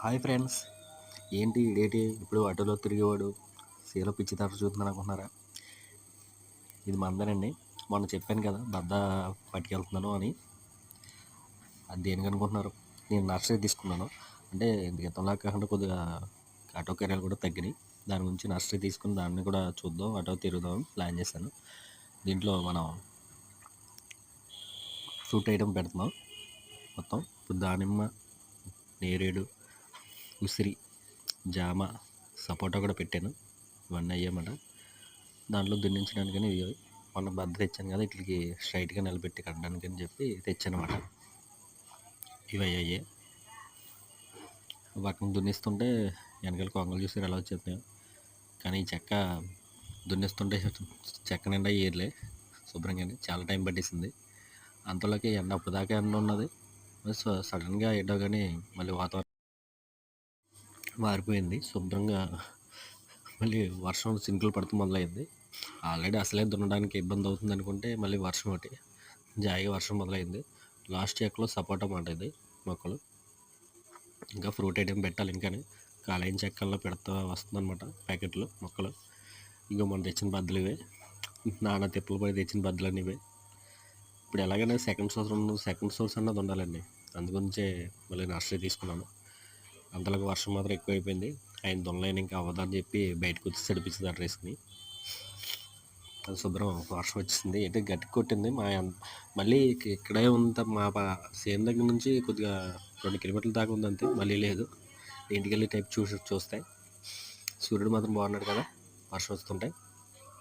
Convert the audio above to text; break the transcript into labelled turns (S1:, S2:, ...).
S1: Hi friends. ఏంటి ఏంటి ఇప్పుడు అటులో తిరిగేవాడు. సీలో పిచ్చి తర చూస్తున్నాను అనుకుంటున్నారా? ఇది మందనండి. మొన్న చెప్పాను కదా బద్ద పట్టుకెళ్తున్నాను అని. అది దేనికి అనుకుంటున్నారు? నేను నర్సరీ తీసుకున్నాను. అంటే గతంలా కాకుండా కొద్దిగా ఆటో కెరీర్లు కూడా తగ్గినాయి. దాని గురించి నర్సరీ తీసుకుని దాన్ని కూడా చూద్దాం ఆటో తిరుగుదాం ప్లాన్ చేశాను. దీంట్లో మనం ఫ్రూట్ ఐటమ్ పెడుతున్నాం. మొత్తం ఇప్పుడు దానిమ్మ నేరేడు ఉసిరి జామ సపోటా కూడా పెట్టాను. ఇవన్నీ అయ్యామట దాంట్లో దున్నించడానికని మొన్న బద్ద తెచ్చాను కదా ఇట్లకి స్ట్రైట్గా నిలబెట్టి కట్టడానికి అని చెప్పి తెచ్చానమాట ఇవి అయ్యాయి. వాటిని దున్నిస్తుంటే వెనకాల కొంగలు చూసి ఎలా వచ్చేస్తున్నాయి కానీ ఈ చెక్క దున్నిస్తుంటే చెక్క నిండా ఏర్లే శుభ్రంగానే చాలా టైం పట్టేసింది. అంతలోకి ఎండ అప్పటిదాకా ఎండ ఉన్నది. సో సడన్గా ఏంటో కానీ మళ్ళీ వాతావరణం మారిపోయింది. శుభ్రంగా మళ్ళీ వర్షం సింకులు పడుతూ మొదలైంది. ఆల్రెడీ అసలే దున్నడానికి ఇబ్బంది అవుతుంది అనుకుంటే మళ్ళీ వర్షం ఒకటి జాయిగా వర్షం మొదలైంది. లాస్ట్ చెక్కలో సపోటా మాట ఇది మొక్కలు. ఇంకా ఫ్రూట్ ఐటెం పెట్టాలి ఇంకానే. కాలేయం చెక్కల్లో పెడతా వస్తుందన్నమాట ప్యాకెట్లు మొక్కలు. ఇంకా మనం తెచ్చిన బద్దలు ఇవే. నాన్న తిప్పలు పడి తెచ్చిన బద్దలు అన్నీ ఇవే. ఇప్పుడు ఎలాగైనా సెకండ్ సోర్స్ సెకండ్ సోర్స్ అన్నది ఉండాలండి. అందుగురించే మళ్ళీ నర్సరీ తీసుకున్నాను. అంతలోకి వర్షం మాత్రం ఎక్కువైపోయింది. ఆయన దొల్లైన ఇంకా అవ్వదని చెప్పి బయటకు వచ్చి చెడిపించింది ఆ డ్రెస్ని అది శుభ్రం వర్షం వచ్చింది అంటే గట్టి కొట్టింది. మా మళ్ళీ ఇక్కడే ఉంత మా సేమ్ దగ్గర నుంచి కొద్దిగా రెండు కిలోమీటర్ల దాకా ఉంది అంతే మళ్ళీ లేదు. ఇంటికి వెళ్ళి టైప్ చూసి చూస్తే సూర్యుడు మాత్రం బాగున్నాడు కదా. వర్షం వస్తుంటే.